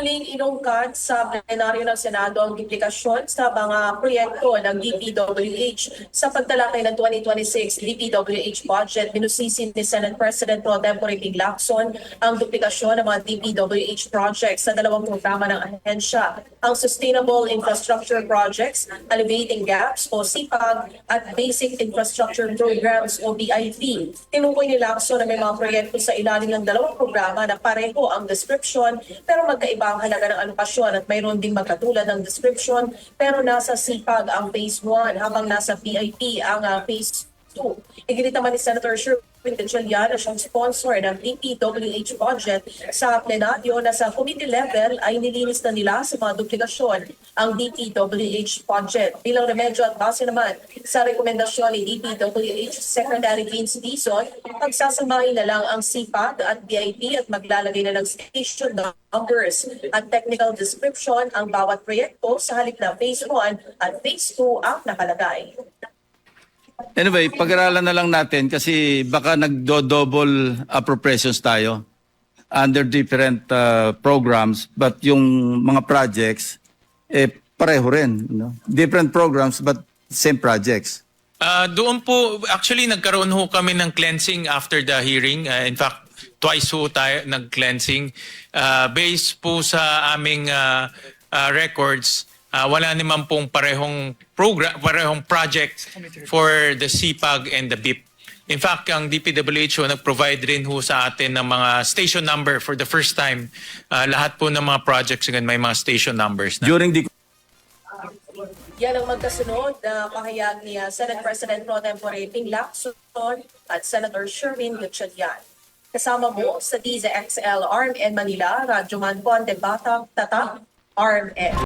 Muling inungkat sa plenaryo ng Senado ang implikasyon sa mga proyekto ng DPWH sa pagtalakay ng 2026 DPWH budget. Binusisin ni Senate President Pro Tempore Ping Lacson ang duplikasyon ng mga DPWH projects sa dalawang programa ng ahensya, ang Sustainable Infrastructure Projects, Alleviating Gaps o SIPAG at Basic Infrastructure Programs o BIP. Tinukoy ni Lacson na may mga proyekto sa ilalim ng dalawang programa na pareho ang description pero magkaiba ang halaga ng alokasyon at mayroon ding magkatulad ng description pero nasa SIPAG ang Phase 1 habang nasa BIP ang ah, Phase 2. Iginit naman ni Senator Sherwin Na siyang sponsor ng DPWH budget sa plenaryo na sa committee level ay nilinis na nila sa mga duplikasyon ang DPWH budget. Bilang remedyo at base naman sa rekomendasyon ni DPWH Secretary Vince Dizon, pagsasamahin na lang ang CPAD at BIP at maglalagay na ng station numbers at technical description ang bawat proyekto sa halip na Phase 1 at Phase 2 ang nakalagay. Anyway, pag-aralan na lang natin kasi baka nagdo-double appropriations tayo under different uh, programs but yung mga projects eh pareho rin, no? Different programs but same projects. Ah, doon po, actually nagkaroon ho kami ng cleansing after the hearing. Ah, in fact, twice ho tayo nag-cleansing. Ah, based po sa aming ah, ah, records, ah, wala naman pong parehong program, parehong project for the CPAG and the BIP. In fact, ang DPWH nag-provide rin ho sa atin ng mga station number for the first time. Ah, lahat po ng mga projects ngayon may mga station numbers na. During the Yan ang magkasunod na pahayag ni uh, Senate President Pro Tempore Ping Lacson at Senator Sherwin Gatchalian. Kasama mo sa DZXL Arm and Manila, Radyo Man Ponte Batang Tatak, Arm and